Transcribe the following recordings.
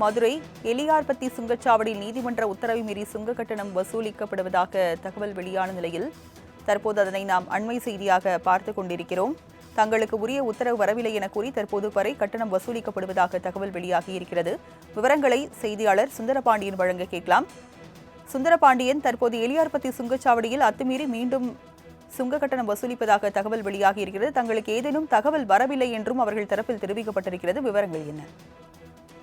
மதுரை எலியார்பத்தி சுங்கச்சாவடியில் நீதிமன்ற உத்தரவை மீறி சுங்க கட்டணம் வசூலிக்கப்படுவதாக தகவல் வெளியான நிலையில் தற்போது அதனை நாம் அண்மை செய்தியாக பார்த்து கொண்டிருக்கிறோம். தங்களுக்கு உரிய உத்தரவு வரவில்லை என கூறி தற்போது வரை கட்டணம் வசூலிக்கப்படுவதாக தகவல் வெளியாகி இருக்கிறது. விவரங்களை செய்தியாளர் சுந்தரபாண்டியன் வழங்க கேட்கலாம். சுந்தரபாண்டியன் தற்போது எலியார்பத்தி சுங்கச்சாவடியில் அத்துமீறி மீண்டும் சுங்க கட்டணம் வசூலிப்பதாக தகவல் வெளியாகி இருக்கிறது. தங்களுக்கு ஏதேனும் தகவல் வரவில்லை என்றும் அவர்கள் தரப்பில் தெரிவிக்கப்பட்டிருக்கிறது. விவரங்கள் என்ன?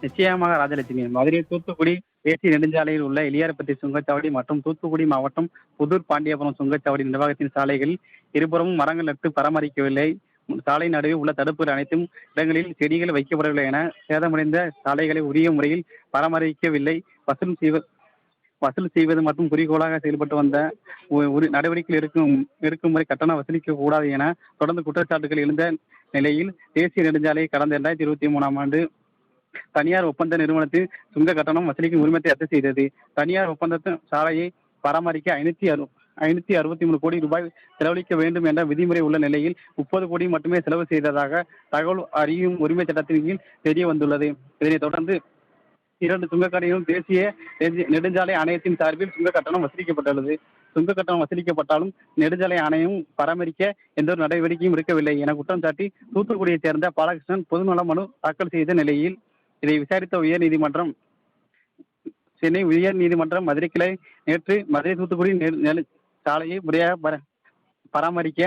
நிச்சயமாக ராஜலட்சுமி. மதுரை தூத்துக்குடி தேசிய நெடுஞ்சாலையில் உள்ள எளியார்பட்டி சுங்கச்சாவடி மற்றும் தூத்துக்குடி மாவட்டம் புதூர் பாண்டியபுரம் சுங்கச்சாவடி நிர்வாகத்தின் சாலைகளில் இருபுறமும் மரங்கள் நட்டு பராமரிக்கவில்லை. சாலை நடுவே உள்ள தடுப்புகள் அனைத்தும் இடங்களில் செடிகள் வைக்கப்படவில்லை என சேதமடைந்த சாலைகளை உரிய முறையில் பராமரிக்கவில்லை. வசூல் செய்வ வசூல் செய்வது மற்றும் குறிக்கோளாக செயல்பட்டு வந்த நடவடிக்கைகள் ஒரு நடவடிக்கையில் இருக்கும் இருக்கும் முறை கட்டணம் வசூலிக்க கூடாது என தொடர்ந்து குற்றச்சாட்டுகள் எழுந்த நிலையில் தேசிய நெடுஞ்சாலை கடந்த இரண்டாயிரத்தி இருபத்தி மூணாம் ஆண்டு தனியார் ஒப்பந்த நிறுவனத்தில் சுங்க கட்டணம் வசூலிக்கும் உரிமத்தை ரத்து செய்தது. தனியார் ஒப்பந்தத்தின் சாலையை பராமரிக்க ஐநூத்தி அறு ஐநூத்தி அறுபத்தி மூணு கோடி ரூபாய் செலவழிக்க வேண்டும் என்ற விதிமுறை உள்ள நிலையில் முப்பது கோடி மட்டுமே செலவு செய்ததாக தகவல் அறியும் உரிமை சட்டத்தின் கீழ் தெரிய வந்துள்ளது. இதனைத் தொடர்ந்து இரண்டு சுங்கக்கடையிலும் தேசிய நெடு- நெடுஞ்சாலை ஆணையத்தின் சார்பில் சுங்க கட்டணம் வசூலிக்கப்பட்டுள்ளது. சுங்க கட்டணம் வசூலிக்கப்பட்டாலும் நெடுஞ்சாலை ஆணையம் பராமரிக்க எந்த ஒரு நடவடிக்கையும் எடுக்கவில்லை என குற்றம் சாட்டி தூத்துக்குடியைச் சேர்ந்த பாலகிருஷ்ணன் பொதுநல மனு தாக்கல் செய்த நிலையில் இதை விசாரித்த உயர்நீதிமன்றம் சென்னை உயர் நீதிமன்றம் மதுரை கிளை நேற்று மதுரை தூத்துக்குடி நெல் சாலையை முறையாக பர- பராமரிக்க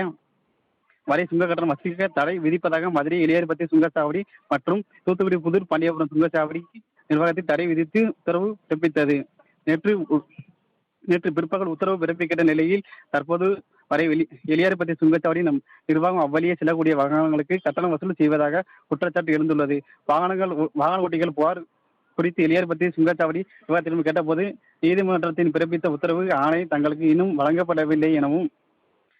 வரை சுங்க கட்டணம் வசூலிக்க தடை விதிப்பதாக மதுரை இளையர்பத்தி சுங்கச்சாவடி மற்றும் தூத்துக்குடி புதூர் பாண்டியபுரம் சுங்கச்சாவடி நிர்வாகத்தில் தடை விதித்து உத்தரவு பிறப்பித்தது. நேற்று நேற்று பிற்பகல் உத்தரவு பிறப்பிக்கிற நிலையில் தற்போது வரை வெளி எளியார்பத்தி சுங்கச்சாவடி நம் நிர்வாகம் அவ்வழியே செல்லக்கூடிய வாகனங்களுக்கு கட்டணம் வசூல் செய்வதாக குற்றச்சாட்டு எழுந்துள்ளது. வாகனங்கள் வாகன ஓட்டிகள் புகார் குறித்து எளியார்பத்தி சுங்கச்சாவடி விவாதத்திலும் கேட்டபோது நீதிமன்றத்தின் பிறப்பித்த உத்தரவு ஆணை தங்களுக்கு இன்னும் வழங்கப்படவில்லை எனவும்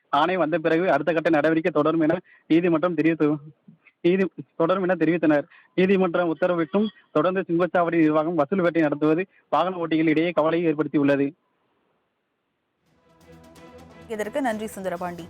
ஆணை வந்த பிறகு அடுத்த கட்ட நடவடிக்கை தொடரும் என நீதிமன்றம் தெரிவித்து நீதி தொடரும் என தெரிவித்தனர். நீதிமன்றம் உத்தரவிட்டும் தொடர்ந்து சுங்கச்சாவடி நிர்வாகம் வசூல் வேட்டை நடத்துவது வாகன ஓட்டிகள் இடையே கவலையை ஏற்படுத்தியுள்ளது. இதற்கு நன்றி சுந்தரபாண்டி.